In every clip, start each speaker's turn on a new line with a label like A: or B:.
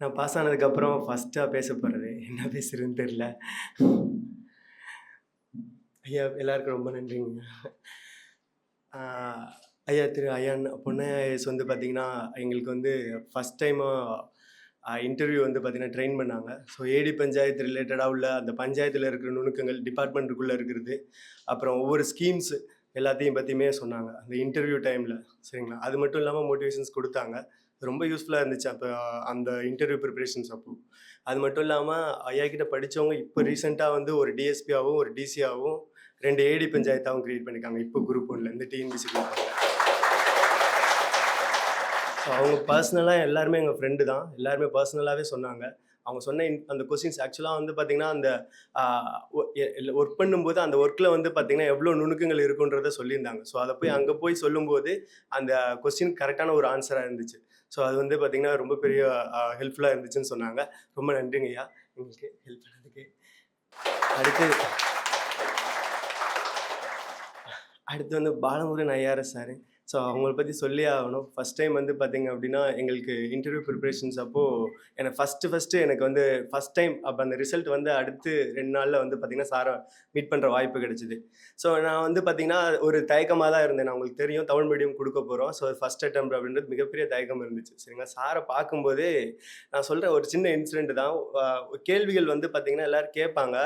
A: நான் பாஸ் ஆனதுக்கப்புறம் ஃபஸ்ட்டாக பேச போகிறது என்ன பேசுறதுன்னு தெரில ஐயா எல்லாருக்கும் ரொம்ப நன்றிங்க. ஐயா திரு ஐயான் பொன்னையாஸ் வந்து பார்த்திங்கன்னா எங்களுக்கு வந்து ஃபஸ்ட் டைமாக இன்டர்வியூ வந்து பார்த்திங்கன்னா ட்ரெயின் பண்ணாங்க. ஸோ ஏடி பஞ்சாயத்து ரிலேட்டடாக உள்ள அந்த பஞ்சாயத்தில் இருக்கிற நுணுக்கங்கள் டிபார்ட்மெண்ட்டுக்குள்ளே இருக்கிறது. அப்புறம் ஒவ்வொரு ஸ்கீம்ஸ் எல்லாத்தையும் பற்றியுமே சொன்னாங்க. அந்த இன்டர்வியூ டைமில் சரிங்களா? அது மட்டும் இல்லாமல் மோட்டிவேஷன்ஸ் கொடுத்தாங்க. ரொம்ப யூஸ்ஃபுல்லாக இருந்துச்சு. அப்போ அந்த இன்டர்வியூ ப்ரிப்பரேஷன்ஸ் அப்போ. அது மட்டும் இல்லாமல் ஐயா கிட்ட படித்தவங்க இப்போ ரீசெண்டாக வந்து ஒரு டிஎஸ்பியாகவும் ஒரு டிசியாகவும் ரெண்டு ஏடி பஞ்சாயத்தாகவும் கிரியேட் பண்ணியிருக்காங்க இப்போ குரூப் ஒன்ல இந்த டிஎன்பிசி ஸோ அவங்க பர்சனலாக எல்லாருமே எங்கள் ஃப்ரெண்டு தான். எல்லாருமே பர்சனலாகவே சொன்னாங்க. அவங்க சொன்ன அந்த கொஸ்டின்ஸ் ஆக்சுவலாக வந்து பார்த்திங்கன்னா அந்த ஒர்க் பண்ணும்போது அந்த ஒர்க்கில் வந்து பார்த்திங்கன்னா எவ்வளோ நுணுக்கங்கள் இருக்குன்றத சொல்லியிருந்தாங்க. ஸோ அதை போய் அங்கே போய் சொல்லும்போது அந்த கொஸ்டின் கரெக்டான ஒரு ஆன்சராக இருந்துச்சு. ஸோ அது வந்து பார்த்திங்கன்னா ரொம்ப பெரிய ஹெல்ப்ஃபுல்லாக இருந்துச்சுன்னு சொன்னாங்க. ரொம்ப நன்றிங்க ஐயா. எங்களுக்கு ஹெல்ப் பண்ணதுக்கு. அடுத்து அடுத்து வந்து பாலமுருகன் ஐஆர்எஸ் சார். ஸோ அவங்கள பற்றி சொல்லி ஆகணும். ஃபஸ்ட் டைம் வந்து பார்த்தீங்க அப்படின்னா எங்களுக்கு இன்டர்வியூ ப்ரிப்பரேஷன்ஸ் அப்போது எனக்கு ஃபஸ்ட்டு ஃபஸ்ட்டு எனக்கு வந்து ஃபஸ்ட் டைம் அப்போ அந்த ரிசல்ட் வந்து அடுத்து ரெண்டு நாளில் வந்து பார்த்திங்கன்னா சாரை மீட் பண்ணுற வாய்ப்பு கிடைச்சிது. ஸோ நான் வந்து பார்த்திங்கன்னா ஒரு தயக்கமாக தான் இருந்தேன். நான் உங்களுக்கு தெரியும் தமிழ் மீடியம் கொடுக்க போகிறோம் ஸோ ஃபஸ்ட் அட்டம் அப்படின்றது மிகப்பெரிய தயக்கம் இருந்துச்சு. சரிங்களா? சாரை பார்க்கும்போதே நான் சொல்கிற ஒரு சின்ன இன்சிடெண்ட் தான். கேள்விகள் வந்து பார்த்திங்கன்னா எல்லோரும் கேட்பாங்க.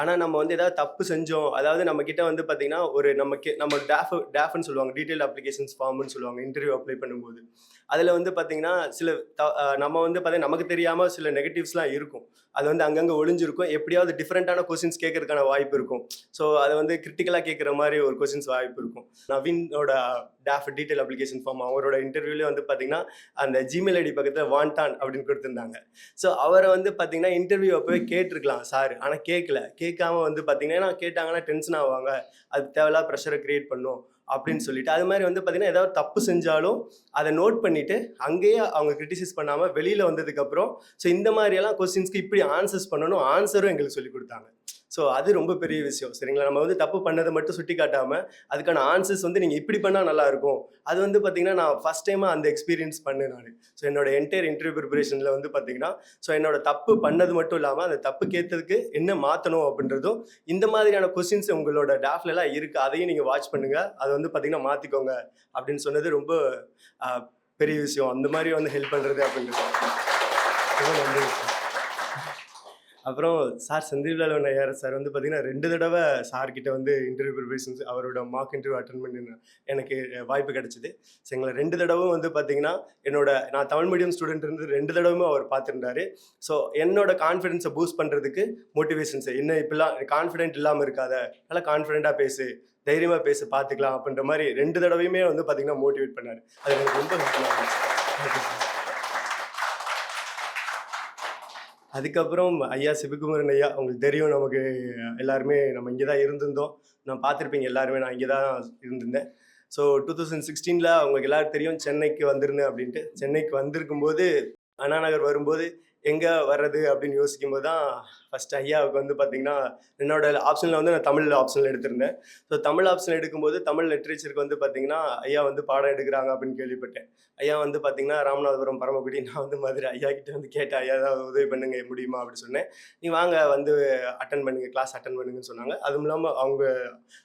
A: ஆனால் நம்ம வந்து ஏதாவது தப்பு செஞ்சோம். அதாவது நம்மக்கிட்ட வந்து பார்த்தீங்கன்னா ஒரு நம்ம கே நம்ம டேஃப் டேஃப்னு சொல்லுவாங்க டீட்டெயில் அப்ளிகேஷன் அப்ளிகேஷன்ஸ் ஃபார்ம்னு சொல்லுவாங்க. இன்டர்வியூ அப்ளை பண்ணும்போது. அதில் வந்து பார்த்தீங்கன்னா சில த நம்ம வந்து பார்த்தீங்கன்னா நமக்கு தெரியாமல் சில நெகட்டிவ்ஸ்லாம் இருக்கும். அது வந்து அங்கங்கே ஒளிஞ்சிருக்கும். எப்படியாவது டிஃப்ரெண்ட்டான கொஸ்டின்ஸ் கேட்கறதுக்கான வாய்ப்பு இருக்கும். ஸோ அதை வந்து கிரிட்டிக்கலாக கேட்குற மாதிரி ஒரு கொஸ்டின்ஸ் வாய்ப்பு இருக்கும். நவீனோட டேஃப் டீட்டெயில் அப்ளிகேஷன் ஃபார்ம் அவரோட இன்டர்வியூலேயே வந்து பார்த்தீங்கன்னா அந்த ஜிமெயில் ஐடி பக்கத்தில் வாண்டான் அப்படின்னு கொடுத்துருந்தாங்க. ஸோ அவரை வந்து பார்த்தீங்கன்னா இன்டர்வியூ அப்போவே கேட்டிருக்கலாம் சார். ஆனால் கேட்கல கேட்காம வந்து பார்த்தீங்கன்னா கேட்டாங்கன்னா டென்ஷன் ஆவாங்க. அது தேவையில்லா ப்ரெஷரை கிரியேட் பண்ணும் அப்படின்னு சொல்லிட்டு. அது மாதிரி வந்து பார்த்தீங்கன்னா ஏதாவது தப்பு செஞ்சாலும் அதை நோட் பண்ணி பண்ணிவிட்டு அங்கேயே அவங்க கிரிட்டிசைஸ் பண்ணாமல் வெளியில் வந்ததுக்கப்புறம் ஸோ இந்த மாதிரியெல்லாம் கொஸ்டின்ஸ்க்கு இப்படி ஆன்சர்ஸ் பண்ணணும் ஆன்சரும் எங்களுக்கு சொல்லி கொடுத்தாங்க. ஸோ அது ரொம்ப பெரிய விஷயம். சரிங்களா? நம்ம வந்து தப்பு பண்ணதை மட்டும் சுட்டி காட்டாமல் அதுக்கான ஆன்சர்ஸ் வந்து நீங்கள் இப்படி பண்ணால் நல்லா இருக்கும். அது வந்து பார்த்தீங்கன்னா நான் ஃபஸ்ட் டைமாக அந்த எக்ஸ்பீரியன்ஸ் பண்ணேன் நான். ஸோ என்னோட என்டையர் இன்டர்வியூ ப்ரிப்பரேஷனில் வந்து பார்த்தீங்கன்னா ஸோ என்னோட தப்பு பண்ணது மட்டும் இல்லாமல் அந்த தப்பு கேட்டதுக்கு என்ன மாற்றணும் அப்படின்றதும் இந்த மாதிரியான கொஸ்டின்ஸ் உங்களோட டாஃப்ல இருக்குது அதையும் நீங்கள் வாட்ச் பண்ணுங்கள் அதை வந்து பார்த்தீங்கன்னா மாற்றிக்கோங்க அப்படின்னு சொன்னது ரொம்ப பெரிய விஷயம். அந்த மாதிரி வந்து ஹெல்ப் பண்ணுறது அப்படின்றது. ரொம்ப நன்றி. சார் அப்புறம் சார் ஐயர் சார் வந்து பார்த்தீங்கன்னா ரெண்டு தடவை சார்கிட்ட வந்து இன்டர்வியூ ப்ரிப்பரேஷன்ஸ் அவரோட மார்க் இன்டர்வியூ அட்டன் பண்ணி எனக்கு வாய்ப்பு கிடச்சிது. ஸோ எங்களை ரெண்டு தடவும் வந்து பார்த்தீங்கன்னா என்னோட நான் தமிழ் மீடியம் ஸ்டூடெண்ட் இருந்து ரெண்டு தடவையும் அவர் பார்த்துருந்தாரு ஸோ என்னோட கான்ஃபிடென்ஸை பூஸ்ட் பண்ணுறதுக்கு மோட்டிவேஷன்ஸ் என்ன இப்படிலாம் கான்ஃபிடென்ட் இல்லாமல் இருக்காத. நல்லா கான்ஃபிடென்ட்டாக பேசு. தைரியமாக பேசி பார்த்துக்கலாம் அப்படின்ற மாதிரி ரெண்டு தடவையுமே வந்து பார்த்தீங்கன்னா மோட்டிவேட் பண்ணார். அது எனக்கு ரொம்ப அதுக்கப்புறம் ஐயா சிவகுமரன் ஐயா உங்களுக்கு தெரியும் நமக்கு எல்லாருமே நம்ம இங்கே தான் இருந்திருந்தோம். நான் பார்த்துருப்பீங்க எல்லாருமே நான் இங்கே தான் இருந்திருந்தேன் ஸோ டூ தௌசண்ட் சிக்ஸ்டீனில் அவங்களுக்கு எல்லாரும் தெரியும் சென்னைக்கு வந்திருந்தேன் அப்படின்ட்டு. சென்னைக்கு வந்திருக்கும்போது அண்ணா நகர் வரும்போது எங்கே வர்றது? அப்படின்னு யோசிக்கும் போது தான் ஃபஸ்ட் ஐயாவுக்கு வந்து பார்த்தீங்கன்னா என்னோட ஆப்ஷனில் வந்து நான் தமிழ் ஆப்ஷனில் எடுத்திருந்தேன். ஸோ தமிழ் ஆப்ஷன் எடுக்கும்போது தமிழ் லிட்ரேச்சருக்கு வந்து பார்த்தீங்கன்னா ஐயா வந்து பாடம் எடுக்கிறாங்க அப்படின்னு கேள்விப்பட்டேன். ஐயா வந்து பார்த்தீங்கன்னா ராமநாதபுரம் பரமக்குடி நான் வந்து மதுரை ஐயா கிட்டே வந்து கேட்டேன் ஐயா ஏதாவது உதவி பண்ணுங்க முடியுமா? அப்படின்னு சொன்னேன். நீ வாங்க வந்து அட்டன் பண்ணுங்க கிளாஸ் அட்டன் பண்ணுங்கன்னு சொன்னாங்க. அதுவும் இல்லாமல் அவங்க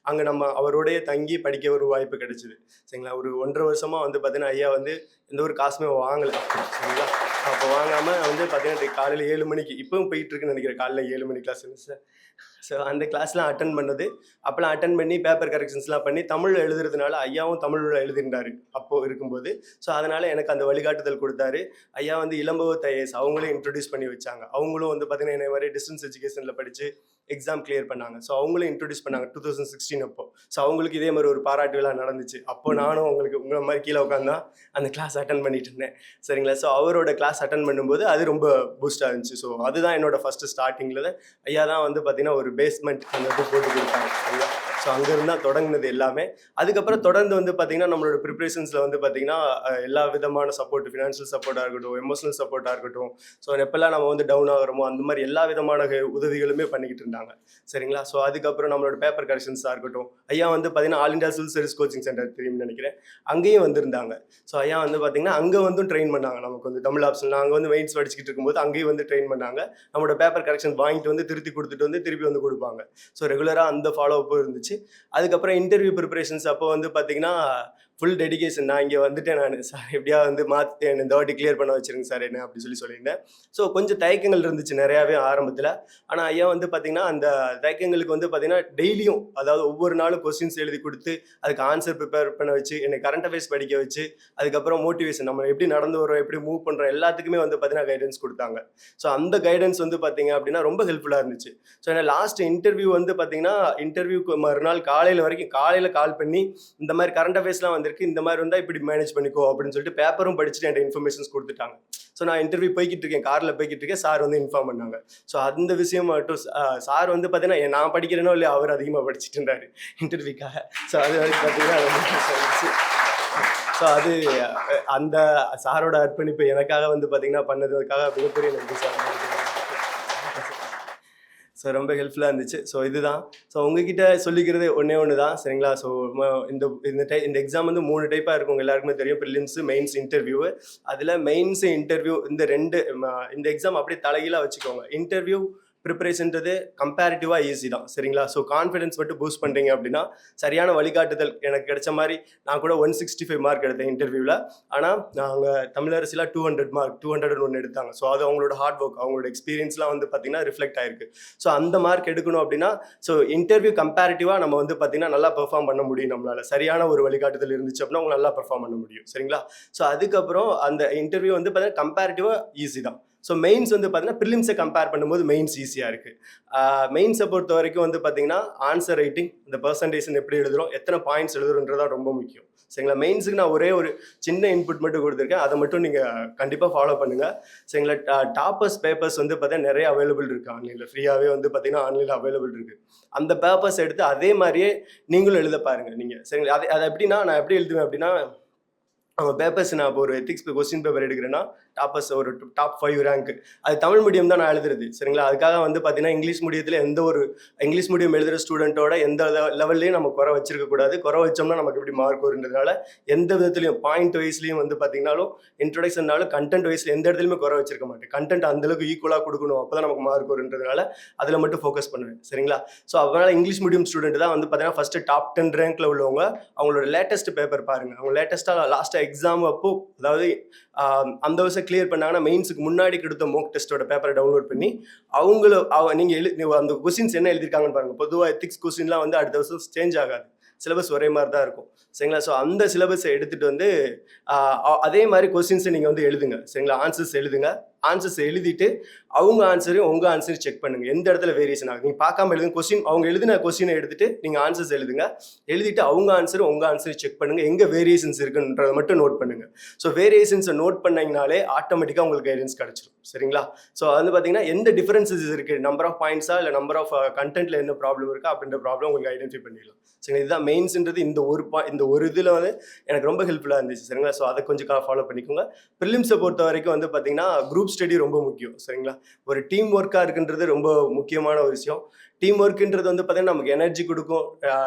A: அங்கே நம்ம அவருடைய தங்கி படிக்க ஒரு வாய்ப்பு கிடைச்சிது. சரிங்களா? ஒரு ஒன்றரை வருஷமாக வந்து பார்த்தீங்கன்னா ஐயா வந்து எந்த ஒரு காசுமே வாங்கலை. சரிங்களா? அப்போ வாங்காமல் வந்து பார்த்தீங்கன்னா காலையில் ஏழு மணிக்கு இப்போவும் போயிட்டு இருக்குன்னு நினைக்கிறேன் காலையில் ஏழு மணி கிளாஸ் இருந்துச்சு ஸோ அந்த கிளாஸ்லாம் அட்டன் பண்ணது. அப்போலாம் அட்டன் பண்ணி பேப்பர் கரெக்ஷன்ஸ்லாம் பண்ணி தமிழில் எழுதுறதுனால ஐயாவும் தமிழில் எழுதிருந்தாரு அப்போது இருக்கும்போது. ஸோ அதனால் எனக்கு அந்த வழிகாட்டுதல் கொடுத்தாரு. ஐயா வந்து இளம்பவத் ஐஏஎஸ் அவங்களும் இன்ட்ரடியூஸ் பண்ணி வச்சாங்க. அவங்களும் வந்து பார்த்தீங்கன்னா என்ன மாதிரி டிஸ்டன்ஸ் எஜுகேஷனில் படித்து எக்ஸாம் கிளியர் பண்ணாங்க. ஸோ அவங்களும் இன்ட்ரடியூஸ் பண்ணாங்க டூ தௌசண்ட் சிக்ஸ்டீன் அப்போ. ஸோ அவங்களுக்கு இதே மாதிரி ஒரு பாராட்டு விழா நடந்துச்சு. அப்போ நானும் அவங்களுக்கு உங்களை மாதிரி கீழே உட்காந்தா அந்த கிளாஸ் அட்டன் பண்ணிட்டு இருந்தேன். சரிங்களா? ஸோ அவரோட கிளாஸ் அட்டன் பண்ணும்போது அது ரொம்ப பூஸ்டாக இருந்துச்சு. ஸோ அதுதான் என்னோட ஃபஸ்ட்டு ஸ்டார்டிங்கில் ஐயா தான் வந்து பார்த்தீங்கன்னா ஒரு பேஸ்மெண்ட் அந்த இது போட்டு கொடுத்தாங்க. சரிங்களா ஸோ அங்கேருந்து தான் தொடங்கினது எல்லாமே. அதுக்கப்புறம் தொடர்ந்து வந்து பார்த்தீங்கன்னா நம்மளோட ப்ரிப்ரேஷன்ஸில் வந்து பார்த்தீங்கன்னா எல்லா விதமான சப்போர்ட் ஃபினான்ஷியல் சப்போர்ட்டாக இருக்கட்டும் எமோஷனல் சப்போர்ட்டாக இருக்கட்டும். ஸோ எப்போல்லாம் நம்ம வந்து டவுன் ஆகிறோமோ அந்த மாதிரி எல்லா விதமான உதவிகளுமே பண்ணிக்கிட்டு இருந்தாங்க. சரிங்களா? ஸோ அதுக்கப்புறம் நம்மளோட பேப்பர் கரெக்ஷன்ஸாக இருக்கட்டும். ஐயா வந்து பார்த்தீங்கன்னா all India civil service coaching centre தெரியும்னு நினைக்கிறேன். அங்கேயும் வந்திருந்தாங்க. ஸோ ஐயா வந்து பார்த்தீங்கன்னா அங்கே வந்து ட்ரெயின் பண்ணாங்க. நமக்கு வந்து தமிழ் ஆப்ஷன் அங்கே வந்து மெயின்ஸ் படிச்சுக்கிட்டு இருக்கும்போது அங்கேயும் வந்து ட்ரெயின் பண்ணாங்க. நம்மளோட பேப்பர் கரெக்ஷன் வாங்கிட்டு வந்து திருத்தி கொடுத்துட்டு வந்து திருப்பி வந்து கொடுப்பாங்க. ஸோ ரெகுலராக அந்த ஃபாலோ அப்பும் இருந்துச்சு. அதுக்கப்புறம் இன்டர்வியூ ப்ரிப்பரேஷன்ஸ் அப்போ வந்து பார்த்தீங்கன்னா ஃபுல் டெடிகேஷன் நான் இங்கே வந்துட்டேன் நான். சார் எப்படியா வந்து மாற்றிட்டேன் இந்த வாட்டி கிளியர் பண்ண வச்சிருங்க சார் என்ன அப்படி சொல்லி சொல்லியிருந்தேன். ஸோ கொஞ்சம் தயக்கங்கள் இருந்துச்சு நிறையாவே ஆரம்பத்தில். ஆனால் ஐயா வந்து பார்த்தீங்கன்னா அந்த தயக்கங்களுக்கு வந்து பார்த்தீங்கன்னா டெய்லியும் அதாவது ஒவ்வொரு நாளும் கொஸ்டின்ஸ் எழுதி கொடுத்து அதுக்கு ஆன்சர் ப்ரிப்பேர் பண்ண வச்சு என்னை கரண்ட் அஃபேர்ஸ் படிக்க வச்சு அதுக்கப்புறம் மோட்டிவேஷன் நம்ம எப்படி நடந்து வரோம் எப்படி மூவ் பண்ணுறோம் எல்லாத்துக்குமே வந்து பார்த்தீங்கன்னா கைடன்ஸ் கொடுத்தாங்க. ஸோ அந்த கைடன்ஸ் வந்து பார்த்தீங்க அப்படின்னா ரொம்ப ஹெல்ப்ஃபுல்லாக இருந்துச்சு. ஸோ ஏன்னா லாஸ்ட் இன்டர்வியூ வந்து பார்த்தீங்கன்னா இன்டர்வியூக்கு மறுநாள் காலையில் வரைக்கும் காலையில் கால் பண்ணி இந்த மாதிரி கரண்ட் அஃபேர்ஸ்லாம் வந்திருக்கு இந்த மாதிரி இருந்தால் இப்படி மேனேஜ் பண்ணிக்கோ அப்படின்னு சொல்லிட்டு பேப்பரும் படிச்சுட்டு என்கிட்ட இன்ஃபர்மேஷன்ஸ் கொடுத்துட்டாங்க. ஸோ நான் இன்டர்வியூ போய்கிட்டு இருக்கேன் காரில் போய்கிட்டு இருக்கேன் சார் வந்து இன்ஃபார்ம் பண்ணாங்க. ஸோ அந்த விஷயம் மட்டும் சார் வந்து பார்த்தீங்கன்னா நான் படிக்கிறேனோ இல்லையா அவர் அதிகமாக படிச்சுட்டு இருந்தார். இன்டர்வியூக்காக ஸோ அது வரைக்கும் பார்த்தீங்கன்னா ஸோ அது அந்த சாரோட அர்ப்பணிப்பு எனக்காக வந்து பார்த்தீங்கன்னா பண்ணதுக்காக மிகப்பெரிய நன்றி சார் ஸோ ரொம்ப ஹெல்ப்ஃபுல்லாக இருந்துச்சு. ஸோ இதுதான். ஸோ உங்ககிட்ட சொல்லிக்கிறது ஒன்றே ஒன்று தான் சரிங்களா ஸோ இந்த இந்த டை இந்த எக்ஸாம் வந்து மூணு டைப்பாக இருக்கும். எல்லாருக்குமே தெரியும். ப்ரிலிம்ஸு மெயின்ஸ் இன்டர்வியூ அதில் மெயின்ஸ் இன்டர்வியூ இந்த ரெண்டு இந்த எக்ஸாம் அப்படியே தலைகீழாக வச்சுக்கோங்க. இன்டர்வியூ ப்ரிப்பரேஷன்றது கம்பேரிட்டிவாக ஈஸி தான். சரிங்களா? ஸோ கான்ஃபிடன்ஸ் மட்டும் பூஸ்ட் பண்ணுறீங்க அப்படின்னா சரியான வழிகாட்டுதல் எனக்கு கிடைச்ச மாதிரி நான் கூட ஒன் சிக்ஸ்டி ஃபைவ் மார்க் எடுத்தேன் இன்டர்வியூவில் ஆனால் நாங்கள் தமிழரசில் two hundred mark two hundred ஒன்று எடுத்தாங்க. ஸோ அது அவங்களோட ஹார்ட் ஒர்க் அவங்களோட எக்ஸ்பீரியன்ஸ்லாம் வந்து பார்த்தீங்கன்னா ரிஃப்ளெக்ட் ஆயிருக்கு. ஸோ அந்த மார்க் எடுக்கணும் அப்படின்னா ஸோ இன்டர்வியூ கம்பேரிட்டிவாக நம்ம வந்து பார்த்திங்கன்னா நல்லா பெர்ஃபார்ம் பண்ண முடியும் நம்மளால். சரியான ஒரு வழிகாட்டுதல் இருந்துச்சு அப்படின்னா அவங்க நல்லா பெர்ஃபார்ம் பண்ண முடியும். சரிங்களா? ஸோ அதுக்கப்புறம் அந்த இன்டர்வியூ வந்து பார்த்தீங்கன்னா கம்பேரிட்டிவாக ஈஸி தான். ஸோ மெயின்ஸ் வந்து பார்த்தீங்கன்னா ப்ரிலிம்ஸை கம்பேர் பண்ணும்போது மெயின்ஸ் ஈஸியாக இருக்குது மெயின்ஸை பொறுத்த வரைக்கும் வந்து பார்த்தீங்கன்னா ஆன்சர் ரைட்டிங் இந்த பர்சன்டேஷன் எப்படி எழுதுறோம் எத்தனை பாயிண்ட்ஸ் எழுதுறோன்றதான் ரொம்ப முக்கியம். சரிங்களா? மெயின்ஸுக்கு நான் ஒரே ஒரு சின்ன இன்புட் மட்டும் கொடுத்துருக்கேன். அதை மட்டும் நீங்கள் கண்டிப்பாக ஃபாலோ பண்ணுங்கள் சரிங்களா? டாப்பர்ஸ் பேப்பர்ஸ் வந்து பார்த்தீங்கன்னா நிறைய அவைலபிள் இருக்குது ஆன்லைனில். ஃப்ரீயாகவே வந்து பார்த்தீங்கன்னா ஆன்லைனில் அவைலபிள் இருக்குது அந்த பேப்பர்ஸ் எடுத்து அதே மாதிரியே நீங்களும் எழுத பாருங்கள் நீங்கள் சரிங்களா? அது அது எப்படின்னா நான் எப்படி எழுதுவேன் அப்படின்னா அவங்க பேப்பர்ஸ் நான் இப்போ ஒரு எத்திக்ஸ் கொஸ்டின் பேப்பர் எடுக்கிறேன்னா டாப்பர்ஸ் ஒரு டாப் ஃபைவ் ரேங்க் அது தமிழ் மீடியம் தான் நான் எழுதுறது சரிங்களா? அதுக்காக வந்து பார்த்தீங்கன்னா இங்கிலீஷ் மீடியத்தில் எந்த ஒரு இங்கிலீஷ் மீடியம் எழுதுகிற ஸ்டூடெண்ட்டோட எந்த லெவல்லையும் நம்ம குறை வச்சிருக்கக்கூடாது குறை வச்சோம்னா நமக்கு எப்படி மார்க் வருன்றதுனால எந்த விதத்துலையும் பாயிண்ட் வைஸ்லையும் வந்து பார்த்தீங்கன்னாலும் இன்ட்ரொடக்ஷன்னாலும் கண்டென்ட் வைஸ்ல எந்த இடத்துலையுமே குறை வச்சிருக்க மாட்டேன். கண்டென்ட் அந்தளவுக்கு ஈக்குவலாக கொடுக்கணும் அப்போ தான் நமக்கு மார்க் வருன்றதுனால அதில் மட்டும் ஃபோக்கஸ் பண்ணுவேன் சரிங்களா? ஸோ அதனால் இங்கிலீஷ் மீடியம் ஸ்டூடெண்ட் தான் வந்து பார்த்தீங்கன்னா ஃபஸ்ட்டு டாப் டென் ரேங்கில் உள்ளவங்க அவங்களோட லேட்டஸ்ட் பேப்பர் பாருங்கள் அவங்க லேட்டஸ்ட்டாக லாஸ்ட்டாக எக்ஸாம் அப்போ அதாவது அந்த வருஷம் கிளியர் பண்ணாங்கன்னா மெயின்ஸுக்கு முன்னாடி கொடுத்த மோக் டெஸ்ட்டோட பேப்பரை டவுன்லோட் பண்ணி அவங்கள அவ நீங்கள் எழு அந்த கொஸ்டின்ஸ் என்ன எழுதியிருக்காங்கன்னு பாருங்க. பொதுவாக எத்திக்ஸ் கொஸ்டின்லாம் வந்து அடுத்த வருஷம் சேஞ்ச் ஆகாது. சிலபஸ் ஒரே மாதிரி தான் இருக்கும். சரிங்களா? ஸோ அந்த சிலபஸை எடுத்துகிட்டு வந்து அதே மாதிரி கொஸ்டின்ஸை நீங்கள் வந்து எழுதுங்க. சரிங்களா? ஆன்சர்ஸ் எழுதுங்க. ஆன்சர்ஸ் எழுதிட்டு அவங்க ஆன்சரையும் உங்கள் ஆன்சரையும் செக் பண்ணுங்கள் எந்த இடத்துல வேரியேஷன் ஆகுது? நீங்கள் பார்க்காம எழுதுங்க. கொஸ்டின் அவங்க எழுதின கொஸ்டினை எடுத்துட்டு நீங்கள் ஆன்சர்ஸ் எழுதுங்க. எழுதிட்டு அவங்க ஆன்சரும் உங்கள் ஆன்சரையும் செக் பண்ணுங்கள் எங்கே வேரியேஷன்ஸ் இருக்குன்றதை மட்டும் நோட் பண்ணுங்கள் ஸோ வேரியேஷன்ஸை நோட் பண்ணிங்கனாலே ஆட்டோமேட்டிக்காக உங்களுக்கு கைடன்ஸ் கிடச்சிடும் சரிங்களா? ஸோ வந்து பார்த்தீங்கன்னா எந்த டிஃபரன்சஸ் இருக்குது நம்பர் ஆஃப் பாயிண்ட்ஸாக இல்லை நம்பர் ஆஃப் கண்டென்ட்டில் என்ன ப்ராப்ளம் இருக்கா? அப்படின்ற ப்ராப்ளம் உங்களுக்கு ஐடென்டிஃபை பண்ணிடலாம். சரிங்களா? இதுதான் மெயின்ஸ்ன்றது இந்த ஒரு பா இந்த ஒரு இதில் வந்து எனக்கு ரொம்ப ஹெல்ப்ஃபுல்லாக இருந்துச்சு. சரிங்களா? ஸோ அதை கொஞ்சம் ஃபாலோ பண்ணிக்கோங்க. ப்ரிலிம்ஸை பொறுத்த வரைக்கும் வந்து பார்த்தீங்கன்னா குரூப்ஸ் ஸ்டடி ரொம்ப முக்கியம் சரிங்களா? ஒரு டீம் ஒர்க்காக இருக்குன்றது ரொம்ப முக்கியமான ஒரு விஷயம். டீம் ஒர்க்குன்றது வந்து பார்த்தீங்கன்னா நமக்கு எனர்ஜி கொடுக்கும்.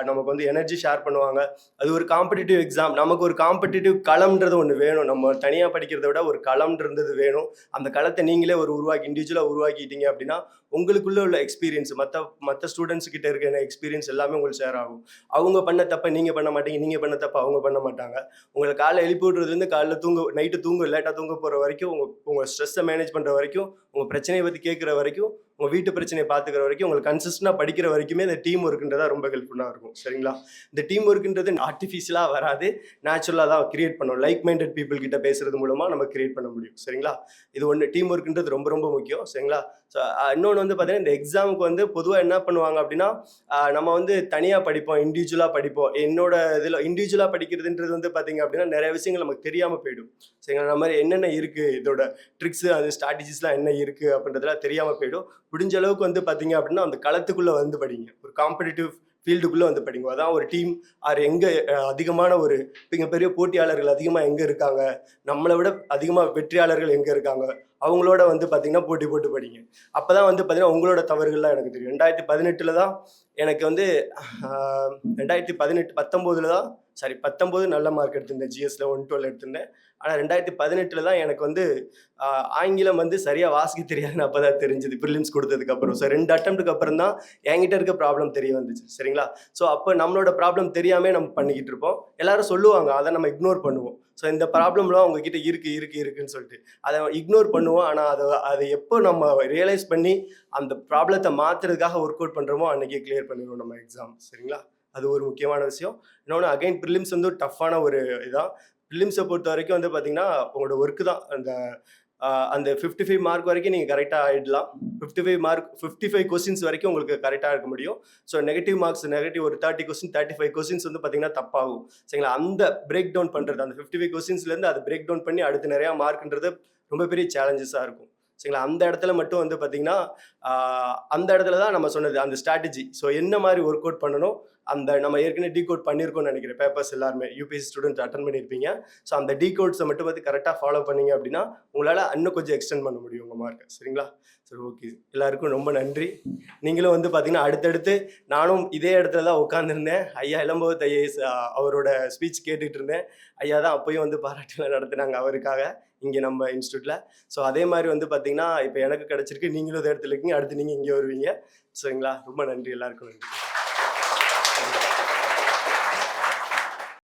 A: நமக்கு வந்து எனர்ஜி ஷேர் பண்ணுவாங்க. அது ஒரு காம்படிட்டிவ் எக்ஸாம் நமக்கு ஒரு காம்படிட்டிவ் களம்ன்றது ஒன்று வேணும். நம்ம தனியாக படிக்கிறத விட ஒரு களம்ன்றது வேணும். அந்த களத்தை நீங்களே ஒரு உருவாக்கி இண்டிவிஜுவலாக உருவாக்கிட்டீங்க அப்படின்னா உங்களுக்குள்ள உள்ள எக்ஸ்பீரியன்ஸ் மற்ற மற்ற ஸ்டூடெண்ட்ஸ் கிட்ட இருக்கிற எக்ஸ்பீரியன்ஸ் எல்லாமே உங்களுக்கு ஷேர் ஆகும். அவங்க பண்ண தப்பை நீங்கள் பண்ண மாட்டீங்க. நீங்கள் பண்ண தப்ப அவங்க பண்ண மாட்டாங்க. உங்களை காலை எழுப்பி விடுறதுலேருந்து காலைல தூங்க நைட்டு தூங்க லேட்டாக தூங்க போகிற வரைக்கும் உங்கள் உங்கள் ஸ்ட்ரெஸ்ஸை மேனேஜ் பண்ணுற வரைக்கும் உங்கள் பிரச்சனையை பற்றி கேட்குற வரைக்கும் உங்கள் வீட்டு பிரச்சனையை பார்த்துக்கிற வரைக்கும் உங்களுக்கு கன்சிஸ்டண்டாக படிக்கிற வரைக்குமே இந்த டீம் ஒர்க்குன்றதா ரொம்ப ஹெல்ப்ஃபுல்லாக இருக்கும். சரிங்களா? இந்த டீம் ஒர்க்குன்றது ஆர்டிஃபிஷியலாக வராது. நேச்சுரலாக தான் கிரியேட் பண்ணும். லைக் மைண்டட் பீப்புள் கிட்ட பேசுறது மூலமாக நம்ம கிரியேட் பண்ண முடியும். சரிங்களா? இது ஒன்று டீம் ஒர்க்குன்றது ரொம்ப ரொம்ப முக்கியம். சரிங்களா? ஸோ இன்னொன்று வந்து பார்த்தீங்கன்னா இந்த எக்ஸாமுக்கு வந்து பொதுவாக என்ன பண்ணுவாங்க அப்படின்னா நம்ம வந்து தனியாக படிப்போம். இண்டிவிஜுவலாக படிப்போம். என்னோட இதில் இண்டிவிஜுவலாக படிக்கிறதுன்றது வந்து பார்த்தீங்க அப்படின்னா நிறைய விஷயங்கள் நமக்கு தெரியாமல் போயிடும். சரிங்களா? நம்ம மாதிரி என்னென்ன இருக்குது இதோட ட்ரிக்ஸு அது ஸ்ட்ராட்டஜிஸ்லாம் என்ன இருக்குது அப்படின்றதுலாம் தெரியாமல் போயிடும். முடிஞ்ச அளவுக்கு வந்து பார்த்தீங்க அப்படின்னா அந்த களத்துக்குள்ளே வந்து படிங்க. ஒரு காம்படிட்டிவ் ஃபீல்டுக்குள்ளே வந்து படிங்க. அதான் ஒரு டீம் ஆர் எங்கே அதிகமான ஒரு மிகப்பெரிய போட்டியாளர்கள் அதிகமாக எங்கே இருக்காங்க? நம்மளை விட அதிகமாக வெற்றியாளர்கள் எங்கே இருக்காங்க? அவங்களோட வந்து பார்த்தீங்கன்னா போட்டி போட்டு படிங்க. அப்போ தான் வந்து பார்த்தீங்கன்னா உங்களோட தவறுகள்லாம் எனக்கு தெரியும். ரெண்டாயிரத்தி பதினெட்டில் தான் எனக்கு வந்து ரெண்டாயிரத்தி பதினெட்டு பத்தொம்போதில் தான் சாரி பத்தொம்போது நல்ல மார்க் எடுத்திருந்தேன் ஜிஎஸ்ல ஒன் டுவெல் எடுத்திருந்தேன். ஆனால் ரெண்டாயிரத்தி பதினெட்டில் தான் எனக்கு வந்து ஆங்கிலம் வந்து சரியாக வாசிக்க தெரியாதுன்னு அப்போ தான் தெரிஞ்சது ப்ரிலிம்ஸ் கொடுத்ததுக்கப்புறம் ஸோ ரெண்டு அட்டம்ப்ட்டுக்கு அப்புறம் தான் என்கிட்ட இருக்க ப்ராப்ளம் தெரிய வந்துச்சு. சரிங்களா? ஸோ அப்போ நம்மளோட ப்ராப்ளம் தெரியாமல் நம்ம பண்ணிக்கிட்டு இருப்போம். எல்லாரும் சொல்லுவாங்க அதை நம்ம இக்னோர் பண்ணுவோம். ஸோ இந்த ப்ராப்ளம்லாம் உங்ககிட்ட இருக்கு இருக்குது இருக்குன்னு சொல்லிட்டு. அதை இக்னோர் பண்ணுவோம். ஆனால் அதை அதை எப்போ நம்ம ரியலைஸ் பண்ணி அந்த ப்ராப்ளத்தை மாற்றுறதுக்காக ஒர்க் அவுட் பண்ணுறோமோ அன்றைக்கி கிளியர் பண்ணிடுவோம் நம்ம எக்ஸாம் சரிங்களா? அது ஒரு முக்கியமான விஷயம். இன்னொன்று அகைன் ப்ரிலிம்ஸ் வந்து ஒரு டஃப்பான ஒரு இதான் ப்ரிலிம்ஸை பொறுத்த வரைக்கும் வந்து பார்த்தீங்கன்னா உங்களோட ஒர்க்கு தான். அந்த அந்த ஃபிஃப்டி ஃபைவ் மார்க் வரைக்கும் நீங்கள் கரெக்டாக ஆகிடலாம் fifty five mark fifty five questions வரைக்கும் உங்களுக்கு கரெக்டாக இருக்க முடியும். ஸோ நெகட்டிவ் மார்க்ஸ் நெகட்டிவ் ஒரு thirty question thirty five questions வந்து பார்த்தீங்கன்னா தப்பாகும். சரிங்களா? அந்த பிரேக் டவுன் பண்ணுறது அந்த ஃபிஃப்டி ஃபைவ் கொஸ்டின்ஸ்லேருந்து அதை பிரேக் டவுன் பண்ணி அடுத்து நிறையா மார்க்ன்றது ரொம்ப பெரிய சேலஞ்சஸாக இருக்கும். சரிங்களா? அந்த இடத்துல மட்டும் வந்து பார்த்தீங்கன்னா அந்த இடத்துல தான் நம்ம சொன்னது அந்த ஸ்ட்ராட்டஜி ஸோ என்ன மாதிரி ஒர்க் அவுட் பண்ணணும்? அந்த நம்ம ஏற்கனவே டீ கோட் பண்ணியிருக்கோம்னு நினைக்கிறேன். பேப்பர்ஸ் எல்லாருமே. யூபிஎஸ்சி ஸ்டூடெண்ட் அட்டன் பண்ணியிருப்பீங்க. ஸோ அந்த டீ கோட்ஸை மட்டும் பார்த்து கரெக்டாக ஃபாலோ பண்ணீங்க அப்படின்னா உங்களால் இன்னும் கொஞ்சம் எக்ஸ்டெண்ட் பண்ண முடியும் உங்கள் மார்க்கை சரிங்களா? சரி ஓகே எல்லாருக்கும் ரொம்ப நன்றி. நீங்களும் வந்து பார்த்தீங்கன்னா அடுத்தடுத்து நானும் இதே இடத்துல தான் உட்காந்துருந்தேன் ஐயா இளம்பவத் ஐஏஎஸ் அவரோட ஸ்பீச் கேட்டுட்டு இருந்தேன். ஐயா தான் அப்பயும் வந்து பாராட்டுகளை நடத்துனாங்க அவருக்காக இங்கே நம்ம இன்ஸ்டியூட்டில் ஸோ அதே மாதிரி வந்து பார்த்தீங்கன்னா இப்போ எனக்கு கிடச்சிருக்கு. நீங்களும் இதே இடத்துல இருக்கீங்க. அடுத்து நீங்கள் இங்கே வருவீங்க. சரிங்களா? ரொம்ப நன்றி. எல்லாருக்கும் நன்றி.